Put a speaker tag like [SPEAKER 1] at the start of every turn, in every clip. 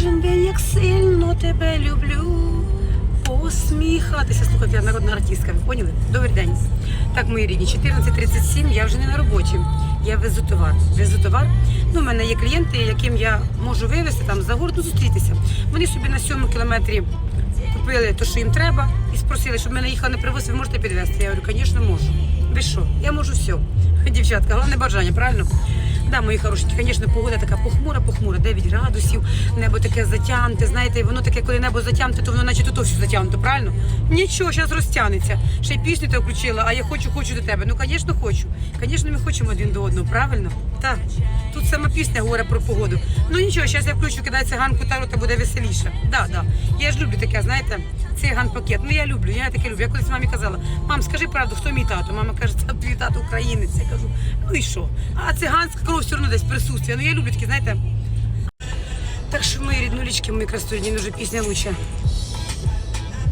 [SPEAKER 1] кожен день, як сильно тебе люблю. Посміхатися. Слухайте, я народна артистка, ви поняли? Добрий день. Так, мої рідні, 14.37, я вже не на роботі. Я везу товар. Везу товар. Ну, у мене є клієнти, яким я можу вивезти там за город, ну, зустрітися. Вони собі на сьомому кілометрі купили те, що їм треба, і спросили, щоб мене їхали на привоз, ви можете підвезти. Я говорю, звісно, можу. Ви що? Я можу все. Дівчатка, головне бажання, правильно? Да, мої хорошенькі, звісно, погода така похмура, похмура, 9 градусів, небо таке затягнуте. Знаєте, воно таке, коли небо затягнуте, то воно наче тут все затягнуто, правильно? Нічого, зараз розтягнеться. Ще й пісню ти включила, а я хочу, хочу до тебе. Ну, звісно, хочу. Звісно, ми хочемо один до одного, правильно? Так. Тут сама пісня говорить про погоду. Ну нічого, зараз я включу, кидаю циганку тару, та буде веселіше. Да, да. Я ж люблю таке, знаєте, циган пакет. Ну я люблю, я таке люблю. Я колись мамі казала, мам, скажи правду, хто мій тато? Мама каже, це твій тато українець. Я кажу, ну і що? А циганська все одно десь присутствує. Ну я люблю такі, знаєте. Так що мої ріднулічки, мої красуні, дуже пісня лучше.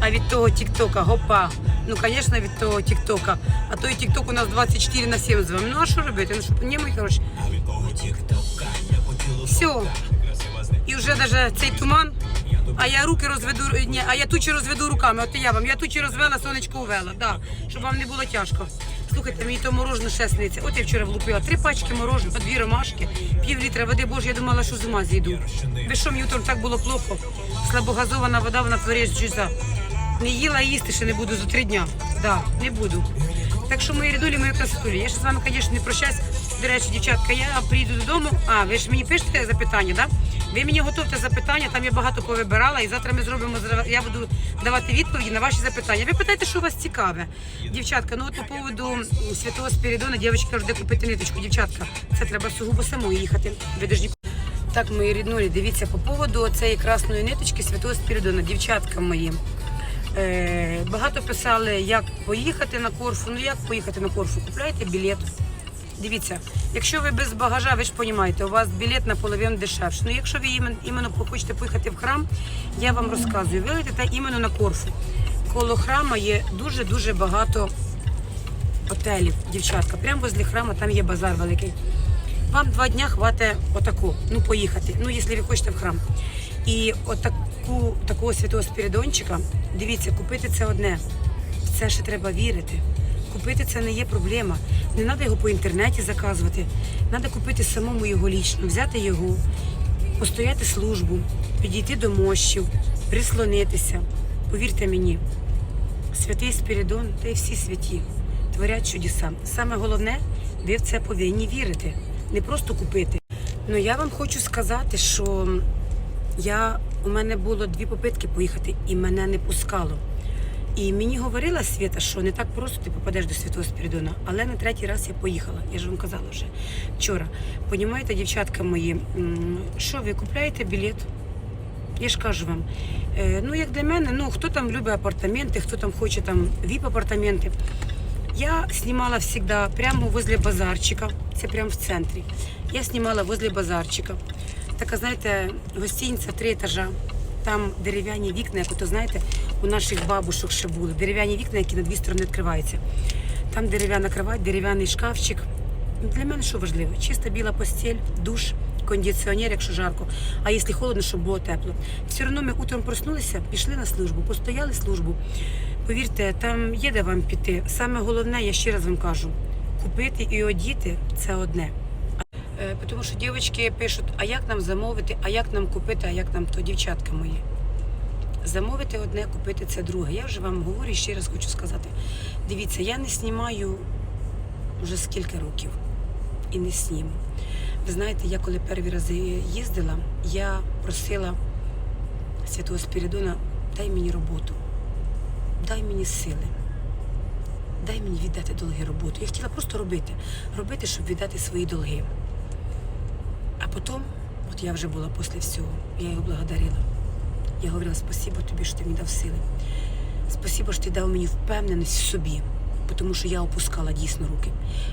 [SPEAKER 1] А від того тіктока, гопа. Ну, звісно, від того тіктока. А той тікток у нас 24 на 7 з вами. Ну а що робити? Ну що, ні, мої хороші. Все. І вже навіть цей туман, а я руки розведу, ні, а я тучі розведу руками. От і я вам. Я тучі розвела, сонечко увела. Да, щоб вам не було тяжко. Слухайте, мені то морожено ще сниться. От я вчора влупила три пачки мороженого, дві ромашки, пів літра води. Боже, я думала, що з ума зійду. Ви що, мені утром так було плохо? Слабогазована вода, вона творить джуза. Не їла їсти ще не буду за три дня. Да, не буду. Так що мої рідулі, мої красотулі. Я ще з вами, звісно, не прощаюсь. До речі, дівчатка, я приїду додому. А, ви ж мені пишете запитання, так? Да? Ви мені готовте запитання, там я багато повибирала, і завтра ми зробимо я буду давати відповіді на ваші запитання. Ви питайте, що вас цікаве. Дівчатка, ну от по поводу святого Спірідона, дівчатка де купити ниточку. Дівчатка, це треба сугубо самою їхати. Ви дожді. Так, мої ріднулі, дивіться по поводу цієї красної ниточки святого Спірідона, дівчатка мої. Е, багато писали, як поїхати на Корфу. Ну як поїхати на Корфу? Купляйте білет. Дивіться, якщо ви без багажа, ви ж розумієте, у вас білет наполовину дешевше. Ну якщо ви іменно хочете поїхати в храм, я вам розказую, ви летите іменно на Корфу. Коло храма є дуже-дуже багато готелів, дівчатка. Прямо возле храма там є базар великий. Вам два дня хватить отаку, ну поїхати, ну якщо ви хочете в храм. І отаку такого святого Спіридончика, дивіться, купити це одне. Це ще треба вірити. Купити це не є проблема. Не треба його по інтернеті заказувати. Треба купити самому його лічно, взяти його, постояти службу, підійти до мощів, прислонитися. Повірте мені, святий Спіридон та й всі святі творять чудеса. Саме головне, ви в це повинні вірити, не просто купити. Ну я вам хочу сказати, що я, у мене було дві попитки поїхати, і мене не пускало. І мені говорила Свята, що не так просто ти попадеш до Святого Спіридона, але на третій раз я поїхала. Я ж вам казала вже вчора. Понімаєте, дівчатка мої, що ви купляєте білет? Я ж кажу вам, е, ну як для мене, ну хто там любить апартаменти, хто там хоче там віп-апартаменти. Я знімала завжди прямо возле базарчика, це прямо в центрі. Я знімала возле базарчика. Така, знаєте, гостиниця три етажа. Там дерев'яні вікна, як ото знаєте, у наших бабушок ще були. Дерев'яні вікна, які на дві сторони відкриваються. Там дерев'яна кровать, дерев'яний шкафчик. Для мене що важливо? Чиста біла постіль, душ, кондиціонер, якщо жарко. А якщо холодно, щоб було тепло. Все одно ми утром проснулися, пішли на службу, постояли службу. Повірте, там є де вам піти. Саме головне, я ще раз вам кажу, купити і одіти це одне. Е, Тому що дівчатки пишуть, а як нам замовити, а як нам купити, а як нам то, дівчатка мої. Замовити одне, купити це друге. Я вже вам говорю і ще раз хочу сказати. Дивіться, я не знімаю вже скільки років і не сніму. Ви знаєте, я коли перші рази їздила, я просила Святого Спірідона, дай мені роботу, дай мені сили, дай мені віддати долги роботу. Я хотіла просто робити, робити, щоб віддати свої долги. А потім, от я вже була після всього, я його благодарила. Я говорила, спасибо тобі, що ти мені дав сили. Спасибо, що ти дав мені впевненість в собі, тому що я опускала дійсно руки.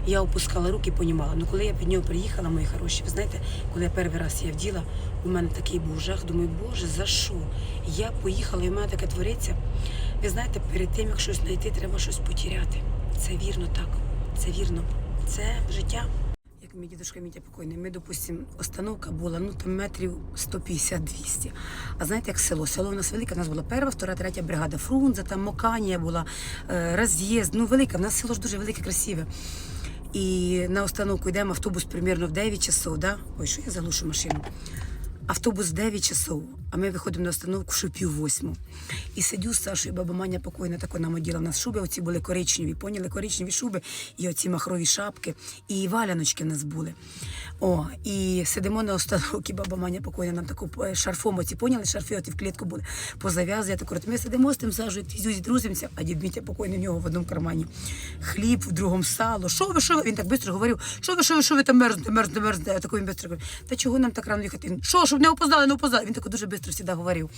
[SPEAKER 1] Я опускала руки і понімала. Ну коли я під нього приїхала, мої хороші, ви знаєте, коли я перший раз я вділа, у мене такий був жах. Думаю, боже, за що? Я поїхала, і в мене таке твориться. Ви знаєте, перед тим, як щось знайти, треба щось потеряти. Це вірно так. Це вірно. Це життя. Мій дідушка Мітя покойний. Ми, допустимо, остановка була ну там метрів 150-200. А знаєте, як село? Село у нас велике, у нас була перша, втора, третя бригада Фрунзе, там Моканія була, е, роз'їзд. Ну, велике. У нас село ж дуже велике, красиве. І на остановку йдемо, автобус примірно в 9 часов, да? Ой, що я заглушу машину? Автобус в 9 часов, а ми виходимо на остановку що пів восьму. І сидю з Сашою, баба Маня покойна тако нам оділа. У нас шуби оці були коричневі, поняли, коричневі шуби, і оці махрові шапки, і валяночки в нас були. О, і сидимо на остановці, баба Маня покойна нам таку е, шарфом оці, поняли, шарфи оті в клітку були, позав'язує. Так, от ми сидимо з тим Сашою, зюзі друзимося, а дід Мітя покойний в нього в одному кармані. Хліб, в другому сало. Що ви, що ви? Він так швидко говорив, що ви, що ви, що ви там мерзнете, мерзнете, мерзнете. Я такий він швидко говорив, та чого нам так рано їхати? Що, щоб не опоздали, не опоздали. Він так дуже швидко завжди говорив.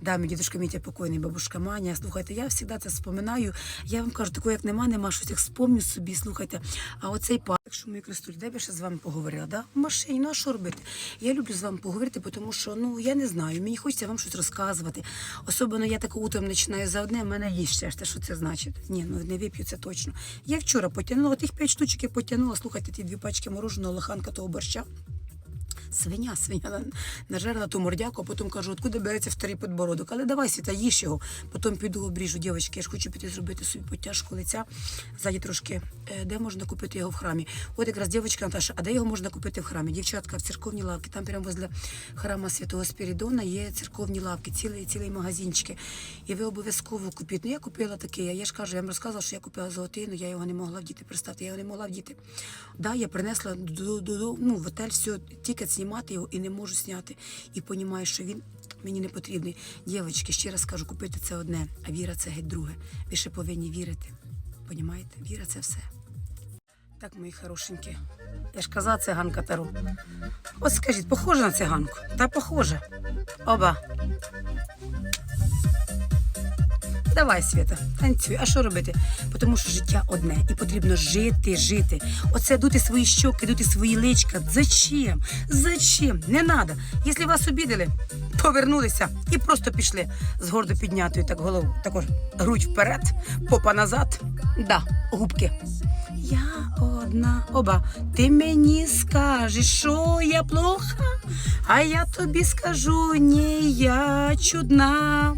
[SPEAKER 1] Да, мій дідушка Мітя покойний, бабушка Маня. Слухайте, я завжди це споминаю. Я вам кажу, такого як нема, нема, щось як спомню собі, слухайте. А оцей пар, якщо мої крестулі, де б я ще з вами поговорила, да? В машині, ну а що робити? Я люблю з вами поговорити, тому що, ну, я не знаю, мені хочеться вам щось розказувати. Особливо я таке утром починаю за одне, в мене їсть ще ж те, що це значить. Ні, ну не вип'ю це точно. Я вчора потягнула, тих п'ять штучок я потягнула, слухайте, ті дві пачки мороженого, лоханка того борща. Свиня, свиня на- нажерла ту мордяку, а потім кажу, откуди береться вторий подбородок. Але давай, Світа, їж його. Потім піду обріжу, дівчатки, я ж хочу піти зробити собі потяжку лиця. Ззаді трошки, е, де можна купити його в храмі. От якраз дівчатка Наташа, а де його можна купити в храмі? Дівчатка, в церковній лавці, там прямо возле храма Святого Спірідона є церковні лавки, цілий, цілий магазинчики. І ви обов'язково купіть. Ну, я купила такий, я ж кажу, я вам розказувала, що я купила золотину, я його не могла вдіти, представте, я його не могла вдіти. Да, я принесла до, до, до, ну, в готель все, тільки знімати його і не можу зняти. І розумію, що він мені не потрібний. Дівчатки, ще раз кажу, купити це одне, а віра це геть друге. Ви ще повинні вірити. Понімаєте? Віра це все. Так, мої хорошенькі. Я ж казала циганка Тару. От скажіть, похожа на циганку? Та похожа. Оба. Давай, Свята, танцюй. А що робити? Тому що життя одне і потрібно жити, жити. Оце дути свої щоки, дути свої личка. Зачем? Зачем? Не треба. Якщо вас обідали, повернулися і просто пішли з гордо піднятою так голову. Також грудь вперед, попа назад. Да, губки. Я одна оба. Ти мені скажеш, що я плоха, а я тобі скажу, ні, я чудна.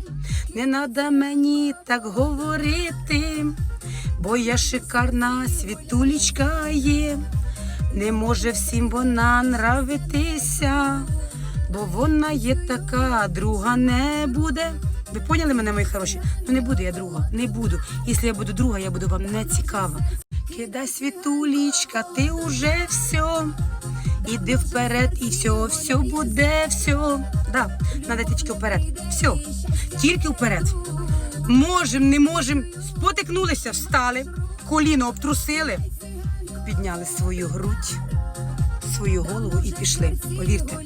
[SPEAKER 1] Не надо мені так говорити, бо я шикарна світулічка є. Не може всім вона нравитися, бо вона є така, друга не буде. Ви поняли мене, мої хороші? Ну не буду я друга, не буду. Якщо я буду друга, я буду вам не цікава. Кидай світулічка, ти уже все. Іди вперед, і все, все буде, все. Да, надо тільки вперед. Все, тільки вперед. Можем, не можем. Спотикнулися, встали, коліно обтрусили, підняли свою грудь, свою голову і пішли. Повірте,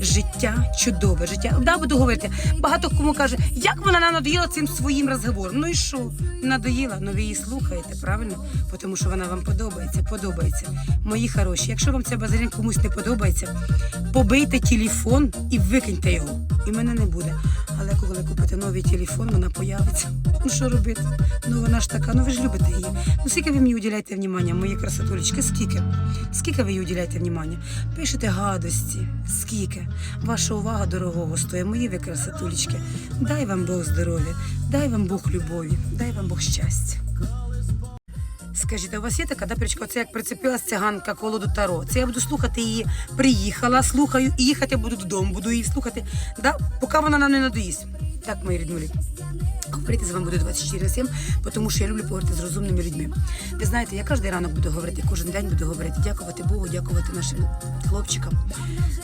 [SPEAKER 1] життя чудове, життя. Да, буду говорити. Багато кому каже, як вона нам надоїла цим своїм розговором. Ну і що? Надоїла, ну ви її слухаєте, правильно? Тому що вона вам подобається, подобається. Мої хороші, якщо вам ця базарін комусь не подобається, побийте телефон і викиньте його. І мене не буде. Але коли купите новий телефон, вона появиться. Ну що робити? Ну вона ж така, ну ви ж любите її. Ну скільки ви мені уділяєте внимання, мої красотулечки? Скільки? Скільки ви їй уділяєте внимання? Пишете гадості, скільки? Ваша увага дорогого стоїть, мої ви красотулечки. Дай вам Бог здоров'я, дай вам Бог любові, дай вам Бог щастя. Скажіть, а у вас є така дапричка, це як прицепилась циганка колоду Таро. Це я буду слухати її, приїхала, слухаю, і їхати буду додому, буду її слухати, да, поки вона нам не надоїсть. Так, мої ріднулі. Говорити з вами буду 24 на 7, тому що я люблю поговорити з розумними людьми. Ви знаєте, я кожен ранок буду говорити, кожен день буду говорити, дякувати Богу, дякувати нашим хлопчикам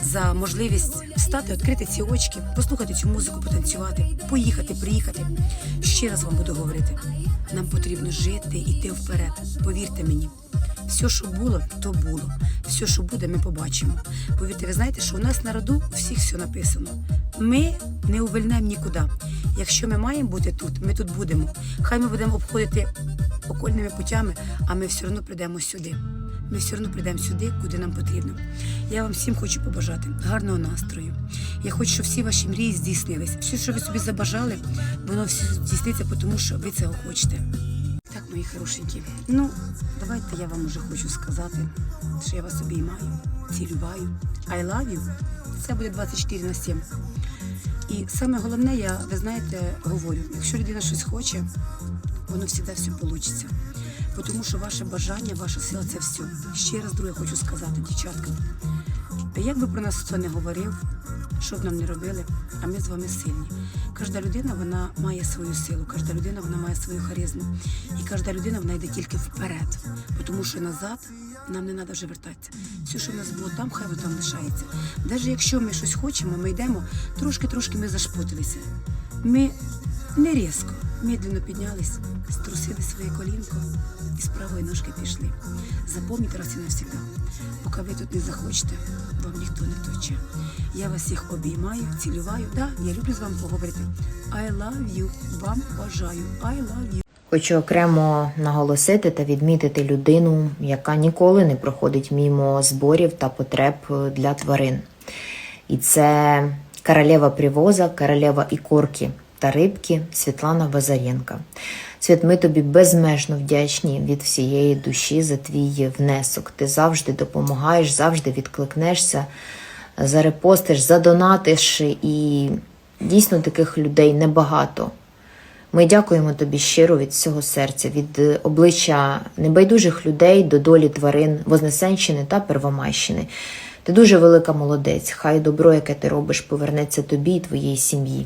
[SPEAKER 1] за можливість встати, відкрити ці очки, послухати цю музику, потанцювати, поїхати, приїхати. Ще раз вам буду говорити. Нам потрібно жити, йти вперед. Повірте мені. Все, що було, то було. Все, що буде, ми побачимо. Повірте, ви знаєте, що у нас на роду у всіх все написано. Ми не увильнемо нікуди. Якщо ми маємо бути тут, ми тут будемо. Хай ми будемо обходити окольними путями, а ми все одно прийдемо сюди. Ми все одно прийдемо сюди, куди нам потрібно. Я вам всім хочу побажати гарного настрою. Я хочу, щоб всі ваші мрії здійснились. Все, що ви собі забажали, воно все здійсниться, тому що ви цього хочете. Так, мої хорошенькі. Ну, давайте я вам уже хочу сказати, що я вас обіймаю, цілюваю. I love you. Це буде 24 на 7. І саме головне, я, ви знаєте, говорю, якщо людина щось хоче, воно завжди все вийде. Тому що ваше бажання, ваша сила це все. Ще раз друге хочу сказати, дівчатка. Як би про нас хто не говорив, що б нам не робили, а ми з вами сильні. Кожна людина вона має свою силу, кожна людина вона має свою харизму. І кожна людина вона йде тільки вперед. Тому що назад нам не треба вже вертатися. Все, що в нас було там, хай воно там лишається. Навіть якщо ми щось хочемо, ми йдемо, трошки-трошки ми зашпутилися. Ми не різко, медленно піднялись, струсили своє колінко і з правої ножки пішли. Запомніть раз і навсегда. Поки ви тут не захочете, вам ніхто не точе. Я вас всіх обіймаю, цілюваю. Да, я люблю з вами поговорити. I love you. Вам бажаю. I love you.
[SPEAKER 2] Хочу окремо наголосити та відмітити людину, яка ніколи не проходить мімо зборів та потреб для тварин. І це королева привоза, королева ікорки та рибки Світлана Базаренка. Світ, ми тобі безмежно вдячні від всієї душі за твій внесок. Ти завжди допомагаєш, завжди відкликнешся, зарепостиш, задонатиш. І дійсно таких людей небагато. Ми дякуємо тобі щиро від всього серця, від обличчя небайдужих людей до долі тварин Вознесенщини та Первомайщини. Ти дуже велика молодець. Хай добро, яке ти робиш, повернеться тобі і твоїй сім'ї.